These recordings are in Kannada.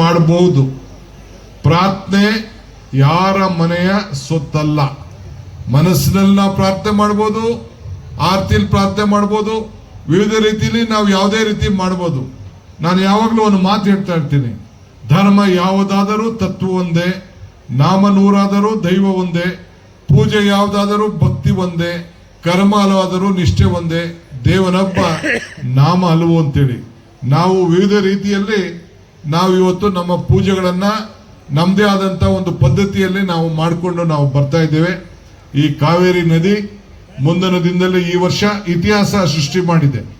ಮಾಡಬಹುದು. ಪ್ರಾರ್ಥನೆ ಯಾರ ಮನೆಯ ಸೊತ್ತಲ್ಲ ಮನಸ್ಸಿನಲ್ಲಿ ನಾವು ಪ್ರಾರ್ಥನೆ ಮಾಡ್ಬೋದು ಆರ್ತಿಲಿ ಪ್ರಾರ್ಥನೆ ಮಾಡ್ಬೋದು ವಿವಿಧ ರೀತಿಯಲ್ಲಿ ನಾವು ಯಾವುದೇ ರೀತಿ ಮಾಡ್ಬೋದು ನಾನು ಯಾವಾಗಲೂ ಒಂದು ಮಾತು ಹೇಳ್ತಾ ಇರ್ತೀನಿ. ಧರ್ಮ ಯಾವುದಾದರೂ ತತ್ವ ಒಂದೇ, ನಾಮ ನೂರಾದರೂ ದೈವ ಒಂದೇ, ಪೂಜೆ ಯಾವುದಾದರೂ ಭಕ್ತಿ ಒಂದೇ, ಕರ್ಮ ಹಲವಾದರೂ ನಿಷ್ಠೆ ಒಂದೇ ದೇವನಪ್ಪ ನಾಮ ಹಲವು ಅಂತೇಳಿ. ನಾವು ವಿವಿಧ ರೀತಿಯಲ್ಲಿ ನಾವು ಇವತ್ತು ನಮ್ಮ ಪೂಜೆಗಳನ್ನ ನಮ್ಮದೇ ಆದಂತ ಒಂದು ಪದ್ಧತಿಯಲ್ಲಿ ನಾವು ಮಾಡಿಕೊಂಡು ನಾವು ಬರ್ತಾ ಇದ್ದೇವೆ. ಈ ಕಾವೇರಿ ನದಿ ಮುಂದಿನ ದಿನದಲ್ಲಿ ಈ ವರ್ಷ ಇತಿಹಾಸ ಸೃಷ್ಟಿ ಮಾಡಿದೆ.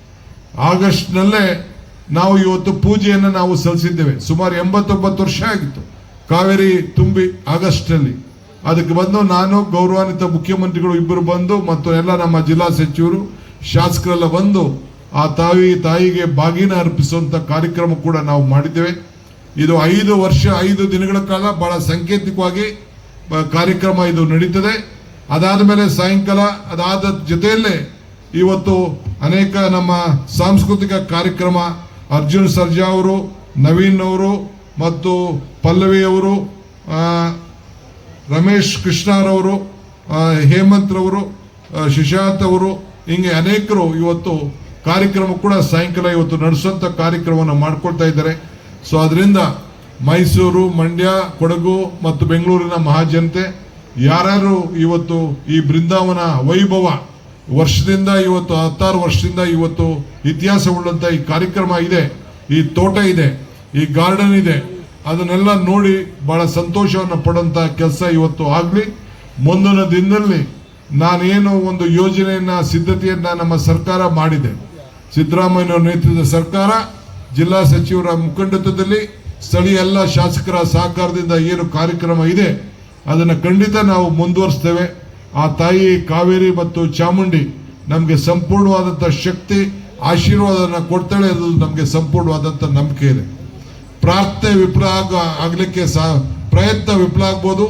ಆಗಸ್ಟ್ನಲ್ಲೇ ನಾವು ಇವತ್ತು ಪೂಜೆಯನ್ನು ನಾವು ಸಲ್ಲಿಸಿದ್ದೇವೆ. ಸುಮಾರು ಎಂಬತ್ತೊಂಬತ್ತು ವರ್ಷ ಆಗಿತ್ತು ಕಾವೇರಿ ತುಂಬಿ ಆಗಸ್ಟ್ನಲ್ಲಿ. ಅದಕ್ಕೆ ಬಂದು ನಾನು, ಗೌರವಾನ್ವಿತ ಮುಖ್ಯಮಂತ್ರಿಗಳು ಇಬ್ಬರು ಬಂದು ಮತ್ತು ಎಲ್ಲ ನಮ್ಮ ಜಿಲ್ಲಾ ಸಚಿವರು, ಶಾಸಕರೆಲ್ಲ ಬಂದು ಆ ತಾಯಿ ತಾಯಿಗೆ ಬಾಗಿನ ಅರ್ಪಿಸುವಂತ ಕಾರ್ಯಕ್ರಮ ಕೂಡ ನಾವು ಮಾಡಿದ್ದೇವೆ. ಇದು ಐದು ವರ್ಷ, ಐದು ದಿನಗಳ ಕಾಲ ಬಹಳ ಸಾಂಕೇತಿಕವಾಗಿ ಕಾರ್ಯಕ್ರಮ ಇದು ನಡೀತದೆ. ಅದಾದ ಮೇಲೆ ಸಾಯಂಕಾಲ, ಅದಾದ ಜೊತೆಯಲ್ಲೇ ಇವತ್ತು ಅನೇಕ ನಮ್ಮ ಸಾಂಸ್ಕೃತಿಕ ಕಾರ್ಯಕ್ರಮ, ಅರ್ಜುನ್ ಸರ್ಜಾ ಅವರು, ನವೀನ್ ಅವರು ಮತ್ತು ಪಲ್ಲವಿ ಅವರು ರಮೇಶ್ ಕೃಷ್ಣರವರು ಹೇಮಂತ್ ರವರು ಶಿಶಾಂತ್ ಅವರು, ಹಿಂಗೆ ಅನೇಕರು ಇವತ್ತು ಕಾರ್ಯಕ್ರಮ ಕೂಡ ಸಾಯಂಕಾಲ ಇವತ್ತು ನಡೆಸುವಂಥ ಕಾರ್ಯಕ್ರಮವನ್ನು ಮಾಡ್ಕೊಳ್ತಾ ಇದ್ದಾರೆ. ಸೊ ಅದರಿಂದ ಮೈಸೂರು, ಮಂಡ್ಯ, ಕೊಡಗು ಮತ್ತು ಬೆಂಗಳೂರಿನ ಮಹಾಜನತೆ ಯಾರ್ಯಾರು ಇವತ್ತು ಈ ಬೃಂದಾವನ ವೈಭವ ವರ್ಷದಿಂದ ಇವತ್ತು, ಹತ್ತಾರು ವರ್ಷದಿಂದ ಇವತ್ತು ಇತಿಹಾಸ ಉಳ್ಳಂತ ಈ ಕಾರ್ಯಕ್ರಮ ಇದೆ, ಈ ತೋಟ ಇದೆ, ಈ ಗಾರ್ಡನ್ ಇದೆ, ಅದನ್ನೆಲ್ಲ ನೋಡಿ ಬಹಳ ಸಂತೋಷವನ್ನು ಪಡುವಂತ ಕೆಲಸ ಇವತ್ತು ಆಗಲಿ. ಮುಂದಿನ ದಿನದಲ್ಲಿ ನಾನೇನು ಒಂದು ಯೋಜನೆಯನ್ನ, ಸಿದ್ಧತೆಯನ್ನ ನಮ್ಮ ಸರ್ಕಾರ ಮಾಡಿದೆ. ಸಿದ್ದರಾಮಯ್ಯ ನೇತೃತ್ವದ ಸರ್ಕಾರ ಜಿಲ್ಲಾ ಸಚಿವರ ಮುಖಂಡತ್ವದಲ್ಲಿ ಸ್ಥಳೀಯ ಎಲ್ಲ ಶಾಸಕರ ಸಹಕಾರದಿಂದ ಏನು ಕಾರ್ಯಕ್ರಮ ಇದೆ, ಅದನ್ನು ಖಂಡಿತ ನಾವು ಮುಂದುವರಿಸ್ತೇವೆ. ಆ ತಾಯಿ ಕಾವೇರಿ ಮತ್ತು ಚಾಮುಂಡಿ ನಮಗೆ ಸಂಪೂರ್ಣವಾದಂಥ ಶಕ್ತಿ ಆಶೀರ್ವಾದನ ಕೊಡ್ತಾಳೆ ಅದು ನಮಗೆ ಸಂಪೂರ್ಣವಾದಂಥ ನಂಬಿಕೆ ಇದೆ. ಪ್ರಾರ್ಥನೆ ವಿಫಲ ಆಗಲಿಕ್ಕೆ ಸಹ ಪ್ರಯತ್ನ ವಿಫಲ ಆಗ್ಬೋದು.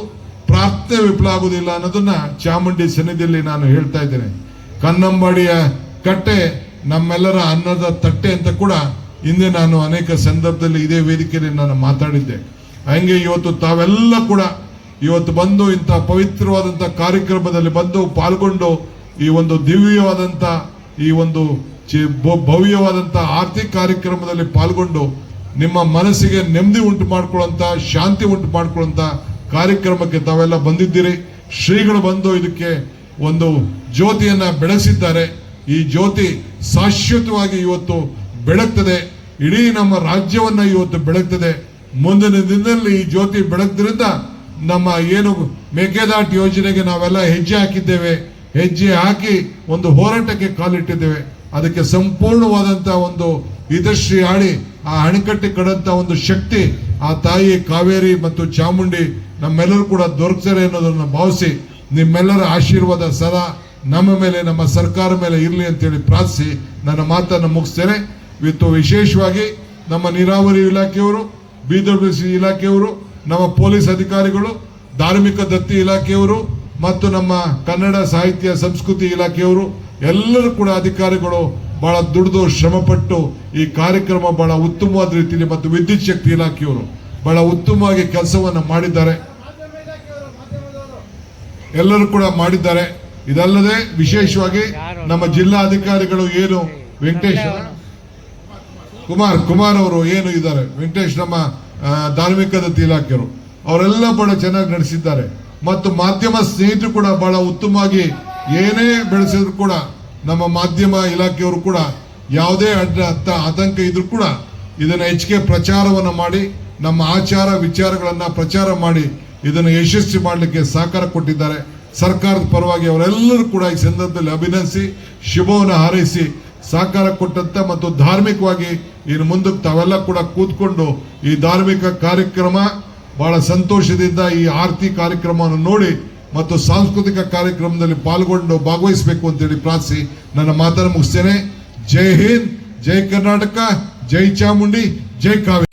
ಪ್ರಾರ್ಥನೆ ವಿಫಲ ಆಗೋದಿಲ್ಲ ಅನ್ನೋದನ್ನ ಚಾಮುಂಡಿ ಸನ್ನಿಧಿಯಲ್ಲಿ ನಾನು ಹೇಳ್ತಾ ಇದ್ದೇನೆ. ಕನ್ನಂಬಾಡಿಯ ಕಟ್ಟೆ ನಮ್ಮೆಲ್ಲರ ಅನ್ನದ ತಟ್ಟೆ ಅಂತ ಕೂಡ ಹಿಂದೆ ನಾನು ಅನೇಕ ಸಂದರ್ಭದಲ್ಲಿ ಇದೇ ವೇದಿಕೆಯಲ್ಲಿ ನಾನು ಮಾತಾಡಿದ್ದೆ. ಹಂಗೆ ಇವತ್ತು ತಾವೆಲ್ಲ ಕೂಡ ಇವತ್ತು ಬಂದು ಇಂಥ ಪವಿತ್ರವಾದಂಥ ಕಾರ್ಯಕ್ರಮದಲ್ಲಿ ಬಂದು ಪಾಲ್ಗೊಂಡು ಈ ಒಂದು ದಿವ್ಯವಾದಂಥ ಈ ಒಂದು ಚಿ- ಭವ್ಯವಾದಂಥ ಆರ್ಥಿಕ ಕಾರ್ಯಕ್ರಮದಲ್ಲಿ ಪಾಲ್ಗೊಂಡು ನಿಮ್ಮ ಮನಸ್ಸಿಗೆ ನೆಮ್ಮದಿ ಉಂಟು ಮಾಡ್ಕೊಳ್ಳೋಂಥ ಶಾಂತಿ ಉಂಟು ಮಾಡ್ಕೊಳ್ಳೋಂಥ ಕಾರ್ಯಕ್ರಮಕ್ಕೆ ತಾವೆಲ್ಲ ಬಂದಿದ್ದೀರಿ. ಶ್ರೀಗಳು ಬಂದು ಇದಕ್ಕೆ ಒಂದು ಜ್ಯೋತಿಯನ್ನ ಬೆಳೆಸಿದ್ದಾರೆ. ಈ ಜ್ಯೋತಿ ಶಾಶ್ವತವಾಗಿ ಇವತ್ತು ಬೆಳಗ್ತದೆ. ಇಡೀ ನಮ್ಮ ರಾಜ್ಯವನ್ನ ಇವತ್ತು ಬೆಳಗ್ತದೆ. ಮುಂದಿನ ದಿನದಲ್ಲಿ ಈ ಜ್ಯೋತಿ ಬೆಳಗ್ದ್ರಿಂದ ನಮ್ಮ ಏನು ಮೇಕೆದಾಟು ಯೋಜನೆಗೆ ನಾವೆಲ್ಲ ಹೆಜ್ಜೆ ಹಾಕಿದ್ದೇವೆ. ಹೆಜ್ಜೆ ಹಾಕಿ ಒಂದು ಹೋರಾಟಕ್ಕೆ ಕಾಲಿಟ್ಟಿದ್ದೇವೆ. ಅದಕ್ಕೆ ಸಂಪೂರ್ಣವಾದಂತ ಒಂದು ಇದಶ್ರೀ ಆಡಿ, ಆ ಅಣೆಕಟ್ಟೆ ಕಡಂತ ಒಂದು ಶಕ್ತಿ, ಆ ತಾಯಿ ಕಾವೇರಿ ಮತ್ತು ಚಾಮುಂಡಿ ನಮ್ಮೆಲ್ಲರೂ ಕೂಡ ದೊರಕ್ತಾರೆ ಅನ್ನೋದನ್ನು ಭಾವಿಸಿ ನಿಮ್ಮೆಲ್ಲರ ಆಶೀರ್ವಾದ ಸದಾ ನಮ್ಮ ಮೇಲೆ, ನಮ್ಮ ಸರ್ಕಾರ ಮೇಲೆ ಇರಲಿ ಅಂತೇಳಿ ಪ್ರಾರ್ಥಿಸಿ, ನನ್ನ ಮಾತನ್ನು ಮುಗಿಸ್ತೇನೆ. ಇವತ್ತು ವಿಶೇಷವಾಗಿ ನಮ್ಮ ನೀರಾವರಿ ಇಲಾಖೆಯವರು ಬಿಡಬ್ಲ್ಯೂ ಇಲಾಖೆಯವರು, ನಮ್ಮ ಪೊಲೀಸ್ ಅಧಿಕಾರಿಗಳು, ಧಾರ್ಮಿಕ ದತ್ತಿ ಇಲಾಖೆಯವರು ಮತ್ತು ನಮ್ಮ ಕನ್ನಡ ಸಾಹಿತ್ಯ ಸಂಸ್ಕೃತಿ ಇಲಾಖೆಯವರು, ಎಲ್ಲರೂ ಕೂಡ ಅಧಿಕಾರಿಗಳು ಬಹಳ ದುಡಿದು ಶ್ರಮಪಟ್ಟು ಈ ಕಾರ್ಯಕ್ರಮ ಬಹಳ ಉತ್ತಮವಾದ ರೀತಿಯಲ್ಲಿ ಮತ್ತು ವಿದ್ಯುತ್ ಶಕ್ತಿ ಇಲಾಖೆಯವರು ಬಹಳ ಉತ್ತಮವಾಗಿ ಕೆಲಸವನ್ನು ಮಾಡಿದ್ದಾರೆ. ಎಲ್ಲರೂ ಕೂಡ ಮಾಡಿದ್ದಾರೆ. ಇದಲ್ಲದೆ ವಿಶೇಷವಾಗಿ ನಮ್ಮ ಜಿಲ್ಲಾ ಅಧಿಕಾರಿಗಳು ಏನು ವೆಂಕಟೇಶ್ ಕುಮಾರ್ ಕುಮಾರ್ ಅವರು ಏನು ಇದ್ದಾರೆ? ವೆಂಕಟೇಶ್ ನಮ್ಮ ಧಾರ್ಮಿಕದ ಧಾರ್ಮಿಕ ದತ್ತಿ ಇಲಾಖೆಯವರು ಅವರೆಲ್ಲ ಬಹಳ ಚೆನ್ನಾಗಿ ನಡೆಸಿದ್ದಾರೆ. ಮತ್ತು ಮಾಧ್ಯಮ ಸ್ನೇಹಿತರು ಕೂಡ ಬಹಳ ಉತ್ತಮವಾಗಿ ಏನೇ ಬೆಳೆಸಿದ್ರು ಕೂಡ ನಮ್ಮ ಮಾಧ್ಯಮ ಇಲಾಖೆಯವರು ಕೂಡ ಯಾವುದೇ ಅಡ್ಡ ಆತಂಕ ಇದ್ರೂ ಕೂಡ ಇದನ್ನ ಹೆಚ್ಚಿಗೆ ಪ್ರಚಾರವನ್ನು ಮಾಡಿ ನಮ್ಮ ಆಚಾರ ವಿಚಾರಗಳನ್ನ ಪ್ರಚಾರ ಮಾಡಿ ಇದನ್ನು ಯಶಸ್ವಿ ಮಾಡಲಿಕ್ಕೆ ಸಹಕಾರ ಕೊಟ್ಟಿದ್ದಾರೆ. ಸರ್ಕಾರದ ಪರವಾಗಿ ಅವರೆಲ್ಲರೂ ಕೂಡ ಈ ಸಂದರ್ಭದಲ್ಲಿ ಅಭಿನಂದಿಸಿ, ಶುಭವನ್ನು ಹಾರೈಸಿ, ಸಹಕಾರ ಕೊಟ್ಟಂತ ಮತ್ತು ಧಾರ್ಮಿಕವಾಗಿ ಇನ್ನು ಮುಂದಕ್ಕೆ ತಾವೆಲ್ಲ ಕೂಡ ಕೂತ್ಕೊಂಡು ಈ ಧಾರ್ಮಿಕ ಕಾರ್ಯಕ್ರಮ ಬಹಳ ಸಂತೋಷದಿಂದ ಈ ಆರತಿ ಕಾರ್ಯಕ್ರಮವನ್ನು ನೋಡಿ ಮತ್ತು ಸಾಂಸ್ಕೃತಿಕ ಕಾರ್ಯಕ್ರಮದಲ್ಲಿ ಪಾಲ್ಗೊಂಡು ಭಾಗವಹಿಸಬೇಕು ಅಂತೇಳಿ ಪ್ರಾರ್ಥಿಸಿ ನನ್ನ ಮಾತನ್ನು ಮುಗಿಸ್ತೇನೆ. ಜೈ ಹಿಂದ್, ಜೈ ಕರ್ನಾಟಕ, ಜೈ ಚಾಮುಂಡಿ, ಜೈ ಕಾವೇರಿ.